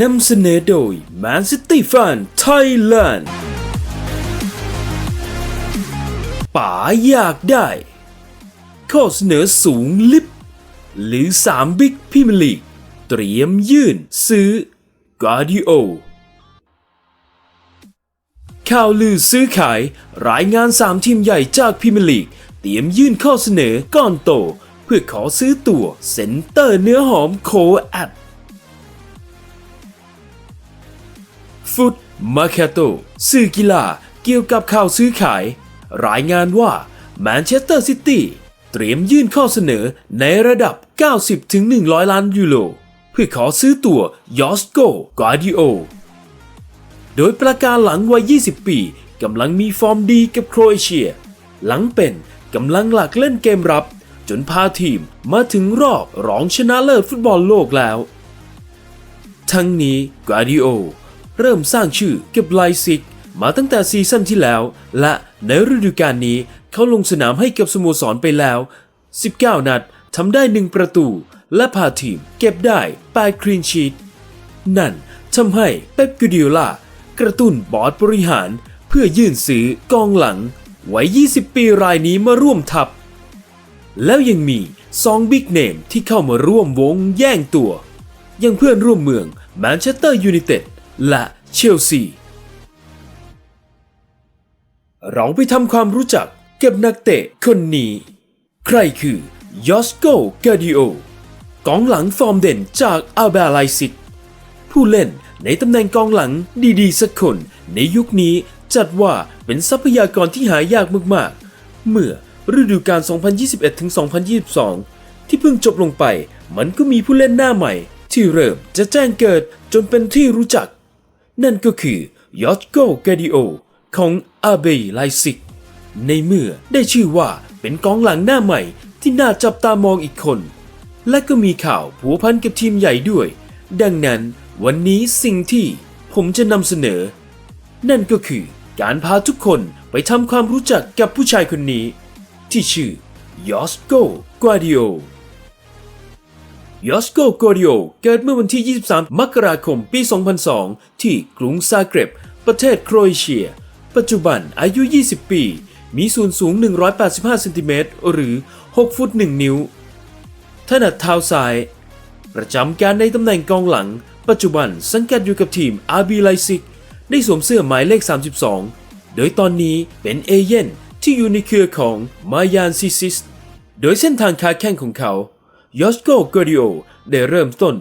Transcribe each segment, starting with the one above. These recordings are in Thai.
นำเสนอโดย Man City Fan Thailand ป๋าอยากได้ ข้อเสนอสูงลิบ หรือ 3 บิ๊กพิมลีก เตรียมยื่นซื้อกาดิโอข่าวลือซื้อขาย รายงาน 3 ทีมใหญ่จากพรีเมียร์ลีก เตรียมยื่นข้อเสนอก้อนโต เพื่อขอซื้อตัวเซนเตอร์เนื้อหอมโคแอด ฟุตมาคาโตสื่อกีฬาเกี่ยวกับข่าวซื้อขาย รายงานว่าแมนเชสเตอร์ซิตี้เตรียมยื่นข้อเสนอในระดับ 90-100 ล้านยูโรเพื่อขอซื้อตัวยอสโกกาดิโอ โดยประการหลังวัย 20 ปีกำลังมีฟอร์มดีกับโครเอเชีย หลังเป็นกำลังหลักเล่นเกมรับ จนพาทีมมาถึงรอบรองชนะเลิศฟุตบอลโลกแล้ว ทั้งนี้กาดิโอ เริ่มสร้างชื่อกับไลซิก มาตั้งแต่ซีซั่นที่แล้ว และในฤดูกาลนี้เขาลงสนามให้กับสโมสรไปแล้ว 19 นัดทำได้ 1 ประตู และพาทีมเก็บได้8ครีนชีตนั่นทำให้เป๊ปกูดิโอล่ากระตุ้นบอร์ดบริหาร เพื่อยื่นซื้อกองหลังไว้20 ปีรายนี้มาร่วมทัพ แล้วยังมีซองบิ๊กเนมที่เข้ามาร่วมวงแย่งตัว ยังเพื่อนร่วมเมืองแมนเชสเตอร์ยูไนเต็ด และเชลซี เราไปทำความรู้จักกับนักเตะคนนี้ ใครคือยอสโกกาดิโอกองหลังฟอร์มเด่นจากอาบาไลซิก ผู้เล่นในตำแหน่งกองหลังดีๆ สักคน ในยุคนี้จัดว่าเป็นทรัพยากรที่หายากมากๆ เมื่อฤดูกาล 2021-2022 ที่เพิ่งจบลงไป มันก็มีผู้เล่นหน้าใหม่ ที่เริ่มจะแจ้งเกิดจนเป็นที่รู้จัก นั่นก็คือยอสโกกดิโอของอาเบไลซิก ในเมื่อได้ชื่อว่าเป็นกองหลังหน้าใหม่ที่น่าจับตามองอีกคน และก็มีข่าวผัวพันกับทีมใหญ่ด้วย ดังนั้นวันนี้สิ่งที่ผมจะนำเสนอ นั่นก็คือการพาทุกคนไปทำความรู้จักกับผู้ชายคนนี้ ที่ชื่อยอสโกกวาดิโอ ยอสโกโกดิโอเกิดเมื่อวันที่ 23 มกราคม ปี 2002 ที่กรุงซาเกร็บ ประเทศโครเอเชีย ปัจจุบันอายุ 20 ปี มีส่วนสูง 185เซนติเมตรหรือ 6 ฟุต 1 นิ้ว ถนัดเท้าซ้าย ประจำการในตำแหน่งกองหลัง ปัจจุบันสังกัดอยู่กับทีมอาร์บีไลซิก ได้สวมเสื้อหมายเลข 32 โดยตอนนี้เป็นเอเย่นที่อยู่ในเครือของมายานซิซิส โดยเส้นทางค้าแข่งของเขา ยอสโกเกดิโอได้เริ่มต้น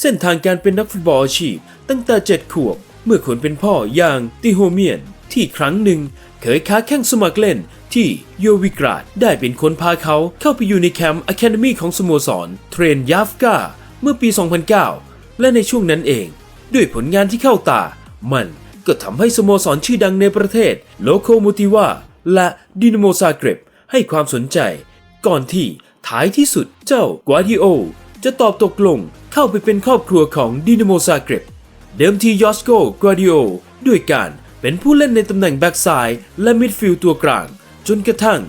เส้นทางการเป็นนักฟุตบอลอาชีพตั้งแต่7ขวบ เมื่อคนเป็นพ่ออย่างติโฮเมียน ที่ครั้งหนึ่งเคยค้าแข่งสมัครเล่นที่โยวิกราดได้เป็นคนพาเขาเข้าไปอยู่ในแคมป์อะคาเดมีของสโมสรเทรนยาฟกาเมื่อปี 2009 และในช่วงนั้นเอง ด้วยผลงานที่เข้าตา มันก็ทำให้สโมสรชื่อดังในประเทศโลโคโมติวาและดินโมซาเกรบให้ความสนใจ ก่อนที่ ท้ายที่สุดเจ้ากวาดิโอ จะตอบตกลงเข้าไปเป็นครอบครัวของดินาโมซาเกรบเดิมทียอสโกกวาดิโอด้วยการเป็นผู้เล่นในตำแหน่งแบ็กซ้ายและมิดฟิลด์ตัวกลาง จนกระทั่ง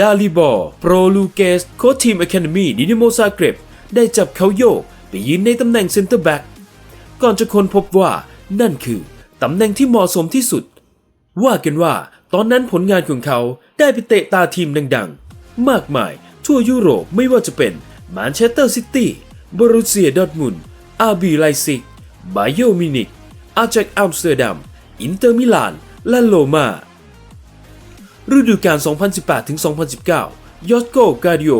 ดาลิบอร์โปรลูเกสโค้ชทีมอะคาเดมีดินาโมซาเกรบได้จับเขาโยกไปยืนในตำแหน่งเซนเตอร์แบ็กก่อนจะค้นพบว่านั่นคือตำแหน่งที่เหมาะสมที่สุด ว่ากันว่าตอนนั้นผลงานของเขาได้ไปเตะตาทีมดังๆ มากมาย ทั่วยุโรปไม่ว่าจะเป็นแมนเชสเตอร์ซิตี้บรูเซียดอทมุนอาร์บีไลซิกบาเยอร์มินิกอาแจ็กอัมสเตอร์ดัม อินเตอร์มิลาน และโลมาฤดูกาล 2018-2019 ยอสโกกาดิโอ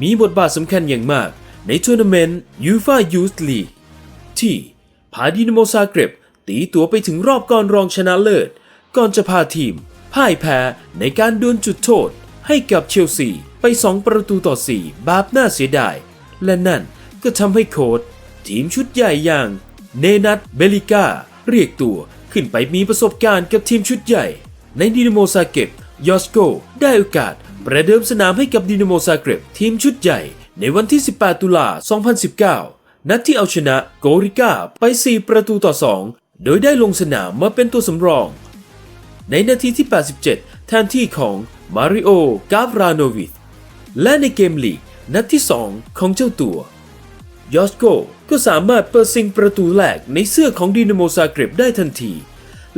มีบทบาทสำคัญอย่างมากในทัวร์นาเมนต์ยูฟายูสลีกที่พาดินาโมซาเกรบตีตัวไปถึงรอบก่อนรองชนะเลิศ ก่อนจะพาทีมพ่ายแพ้ในการดวลจุดโทษ ให้กับเชลซีไป 2 ประตูต่อ 4 บาปน่าเสียดาย และนั่นก็ทำให้โค้ชทีมชุดใหญ่อย่าง เนนัทเบลิก้า เรียกตัวขึ้นไปมีประสบการณ์กับทีมชุดใหญ่ ในดินโมซาเก็บยอสโก ได้โอกาสประเดิมสนามให้กับดินโมซาเก็บทีมชุดใหญ่ในวันที่ 18 ตุลา 2019 นัดที่เอาชนะโกริก้าไป 4 ประตูต่อ 2 โดยได้ลงสนามมาเป็นตัวสำรอง ในนาทีที่ 87 แทนที่ของ มาริโอกาฟราโนวิชและในเกมลีกนัดที่ 2 ของเจ้าตัวยอสโกก็สามารถเปิดซิงประตูแรกในเสื้อของดินาโมซาเกร็บได้ทันที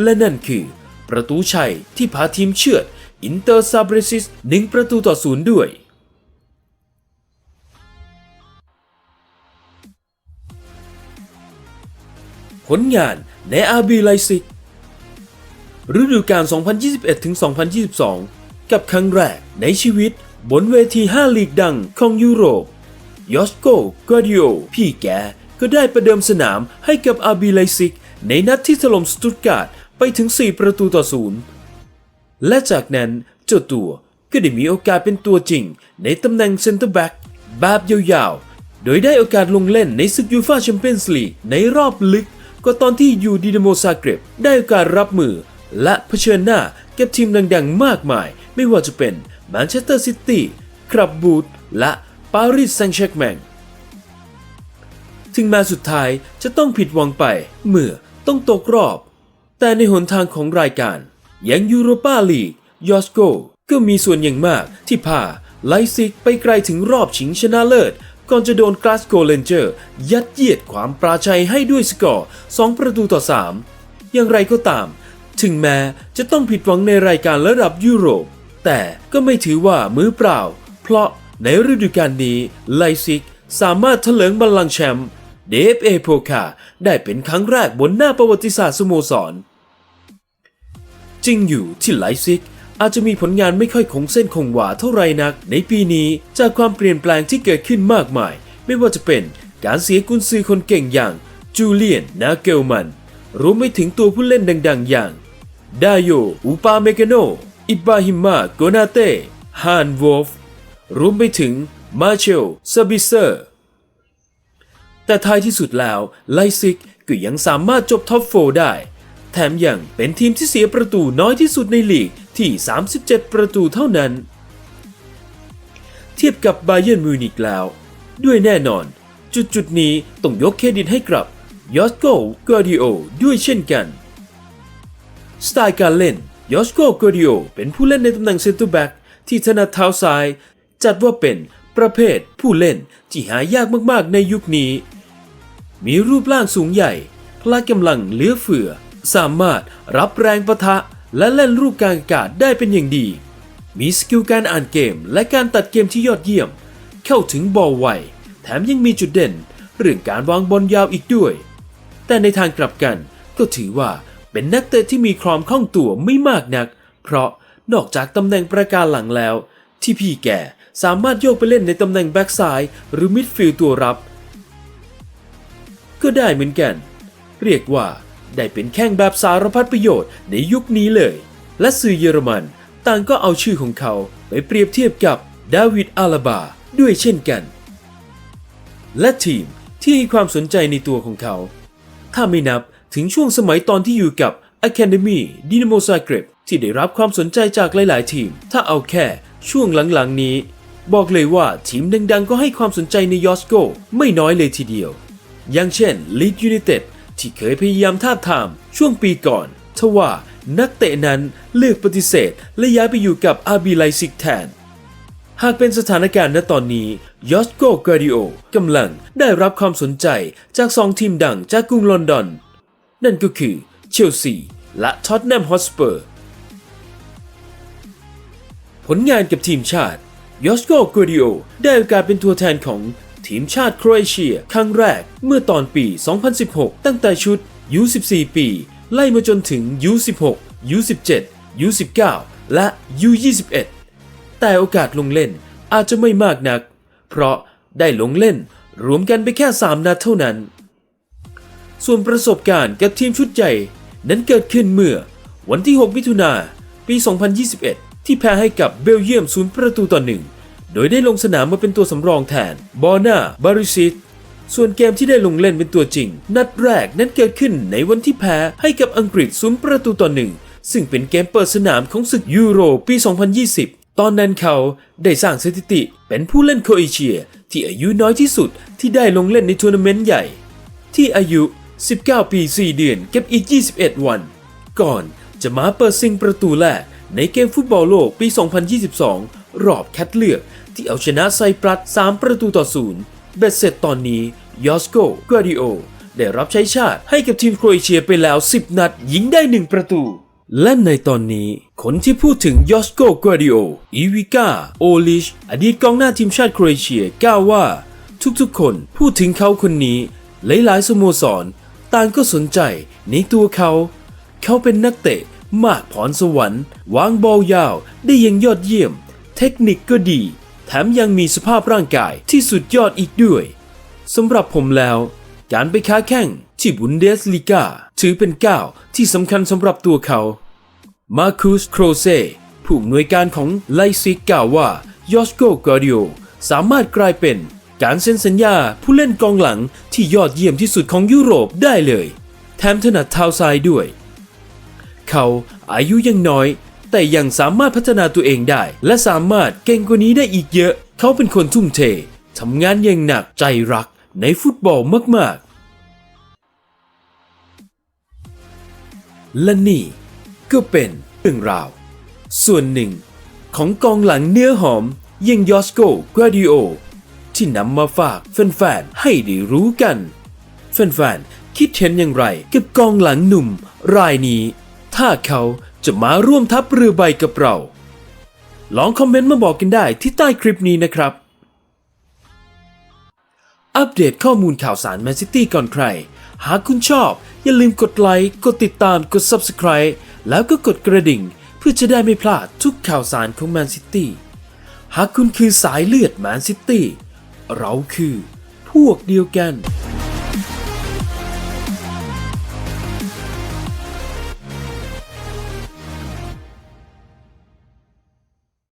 และนั่นคือ ประตูชัยที่พาทีมเชือดอินเตอร์ซาเบรซิสหนึ่งประตูต่อศูนย์ด้วย ผลงานในอาบีไลซิกฤดูกาล2021-2022 กับครั้งแรกในชีวิตบนเวที 5 ลีกดังของยุโรปยอสโกกาดิโอพี่แกก็ได้ประเดิมสนามให้กับอาบีไลซิก ในนัดที่ถล่มสตุตการ์ดไปถึง 4 ประตูต่อศูนย์และจากนั้นเจ้าตัวก็ได้มีโอกาสเป็นตัวจริง ในตำแหน่งเซนเตอร์แบ็กแบบยาวๆ โดยได้โอกาสลงเล่นในศึกยูฟาแชมเปี้ยนส์ลีกในรอบลึก ก็ตอนที่ยูดินโมซาเกร็บได้โอกาสรับมือ และเผชิญหน้ากับทีมดังๆ มากมาย ไม่ว่าจะเป็นแมนเชสเตอร์ซิตี้คลับบูดและปารีสแซงต์แชร์กแมงถึงแม้สุดท้ายจะต้องผิดหวังไปเมื่อต้องตกรอบ แต่ในหนทางของรายการย่างยูโรปาลีกยอสโกก็มีส่วนอย่างมากที่พาไลซิกไปไกลถึงรอบชิงชนะเลิศ ก่อนจะโดนกลาสโกเลนเจอร์ ยัดเยียดความปราชัยให้ด้วยสกอร์ 2 ประตูต่อ 3 อย่างไรก็ตาม ถึงแม้จะต้องผิดหวังในรายการระดับยุโรป แต่ก็ไม่ถือว่ามือเปล่า เพราะในฤดูกาลนี้ไลซิกสามารถเถลิงบัลลังก์แชมป์เดฟเอโพคาได้เป็นครั้งแรกบนหน้าประวัติศาสตร์สโมสร จริงอยู่ที่ไลซิกอาจจะมีผลงานไม่ค่อยคงเส้นคงวาเท่าไรนัก ในปีนี้จากความเปลี่ยนแปลงที่เกิดขึ้นมากมาย ไม่ว่าจะเป็นการเสียกุนซือคนเก่งอย่างจูเลียนนาเกลมันรวมไปถึงตัวผู้เล่นดัง ๆ อย่างดาโยอูปาเมกาโน อิบราฮิมาโกนาเต้ฮานวอฟรวมไปถึงมาเชลซาบิเซอร์ แต่ท้ายที่สุดแล้วไลซิกก็ยังสามารถจบท็อปโฟได้ แถมยังเป็นทีมที่เสียประตูน้อยที่สุดในลีกที่ 37 ประตูเท่านั้น เทียบกับบาเยิร์นมิวนิกแล้ว ด้วยแน่นอน จุดจุดนี้ต้องยกเครดิตให้กับยอสโกกอดิโอด้วยเช่นกัน สไตล์การเล่น ยอสโกกอดิโอเป็นผู้เล่นในตำแหน่งเซนเตอร์แบ็กที่ถนัดเท้าซ้าย จัดว่าเป็นประเภทผู้เล่นที่หายากมากๆในยุคนี้ มีรูปร่างสูงใหญ่พละกำลังเหลือเฟือ สามารถรับแรงประทะและเล่นลูกกางอากาศได้เป็นอย่างดี มีสกิลการอ่านเกมและการตัดเกมที่ยอดเยี่ยม เข้าถึงบอลไว แถมยังมีจุดเด่น เรื่องการวางบอลยาวอีกด้วย แต่ในทางกลับกันก็ถือว่า เป็นนักเตะที่มีความคล่องตัวไม่มากนัก เพราะนอกจากตำแหน่งประการหลังแล้ว ที่พี่แกสามารถโยกไปเล่นในตำแหน่งแบ็กซ้ายหรือมิดฟิลด์ตัวรับ ก็ได้เหมือนกัน เรียกว่าได้เป็นแข้งแบบสารพัดประโยชน์ในยุคนี้เลย และสื่อเยอรมันต่างก็เอาชื่อของเขาไปเปรียบเทียบกับดาวิดอาลาบาด้วยเช่นกัน และทีมที่ให้ความสนใจในตัวของเขา ถ้าไม่นับ ถึงช่วงสมัยตอนที่อยู่กับ Academy Dinamo Zagreb ที่ได้รับความสนใจจากหลาย ๆ ทีม ถ้าเอาแค่ช่วงหลัง ๆ นี้ บอกเลยว่าทีมดัง ๆ ก็ให้ความสนใจในยอสโกไม่น้อยเลยทีเดียว อย่างเช่น Leeds United ที่เคยพยายามทาบทามช่วงปีก่อนทว่านักเตะนั้นเลือกปฏิเสธ และย้ายไปอยู่กับ RB Leipzig แทน หากเป็นสถานการณ์ณตอนนี้ยอสโกกาดิโอกำลังได้รับความสนใจจากสองทีมดังจากกรุงลอนดอน นั่นก็คือเชลซีและท็อตแนมฮอสเปอร์ ผลงานกับทีมชาติยอสโกกาดิโอได้โอกาสเป็นตัวแทนของทีมชาติโครเอเชีย ครั้งแรกเมื่อตอนปี 2016 ตั้งแต่ชุด U14 ปี ไล่มาจนถึง U16 U17 U19 และ U21 แต่โอกาสลงเล่นอาจจะไม่มากนัก เพราะได้ลงเล่นรวมกันไปแค่ 3 นัดเท่านั้น ส่วนประสบการณ์กับทีมชุดใหญ่ นั้นเกิดขึ้นเมื่อ วันที่ 6 มิถุนาปี 2021 ที่แพ้ให้กับเบลเยียมศูนย์ประตูต่อหนึ่งโดยได้ลงสนามมาเป็นตัวสำรองแทนบอนาบาริซิตส่วนเกมที่ได้ลงเล่นเป็นตัวจริง นัดแรกนั้นเกิดขึ้นในวันที่แพ้ให้กับอังกฤษศูนย์ประตูต่อหนึ่งซึ่งเป็นเกมเปิดสนามของศึกยูโรปี 2020 ตอนนั้นเขาได้สร้างสถิติเป็นผู้เล่นโคเอเชีย ที่อายุน้อยที่สุดที่ได้ลงเล่นในทัวร์นาเมนต์ใหญ่ ที่อายุ 19 ปี 4 เดือนกับอีก 21 วัน ก่อนจะมาเปิดซิงประตูแรกในเกมฟุตบอลโลกปี 2022 รอบคัดเลือกที่เอาชนะไซปรัส 3 ประตูต่อศูนย์เบ็ดเสร็จตอนนี้ยอสโกกวาดิโอ ได้รับใช้ชาติให้กับทีมโครเอเชียไปแล้ว 10 นัดยิงได้ 1 ประตู และในตอนนี้ คนที่พูดถึงยอสโกกวาดิโอ อีวิกาโอลิช อดีตกองหน้าทีมชาติโครเอเชียกล่าวว่า ทุกๆคนพูดถึงเขาคนนี้ หลายๆสโมสร ต่างก็สนใจในตัวเขา เขาเป็นนักเตะมากพรสวรรค์ วางบอลยาวได้อยังยอดเยี่ยม เทคนิคก็ดี แถมยังมีสภาพร่างกายที่สุดยอดอีกด้วยสำหรับผมแล้ว การไปค้าแข่งที่บุนเดสลีกาถือเป็นก้าวที่สำคัญสำหรับตัวเขา มาคูสโครเซผู้อำนวยการของไลซิกกล่าวว่ายอสโกกอดิโอสามารถกลายเป็น การเซ็นสัญญาผู้เล่นกองหลังที่ยอดเยี่ยมที่สุดของยุโรปได้เลย แถมถนัดเท้าซ้ายด้วย เขาอายุยังน้อย แต่ยังสามารถพัฒนาตัวเองได้ และสามารถเก่งกว่านี้ได้อีกเยอะ เขาเป็นคนทุ่มเททำงานอย่างหนักใจรักในฟุตบอลมาก ๆ และนี่ก็เป็นเรื่องราว ส่วนหนึ่ง ของกองหลังเนื้อหอมยังยอสโกกวาดิโอ ที่นำมาฝากแฟนๆให้ได้รู้กัน แฟนๆคิดเห็นอย่างไรกับกองหลังหนุ่ม รายนี้ ถ้าเขาจะมาร่วมทัพเรือใบกับเรา ลองคอมเมนต์มาบอกกันได้ที่ใต้คลิปนี้นะครับ อัปเดตข้อมูลข่าวสารแมนซิตี้ก่อนใคร หากคุณชอบ อย่าลืมกดไลค์ กดติดตาม กด Subscribe แล้วก็กดกระดิ่ง เพื่อจะได้ไม่พลาดทุกข่าวสารของแมนซิตี้หากคุณคือสายเลือดแมนซิตี้ เราคือพวกเดียวกัน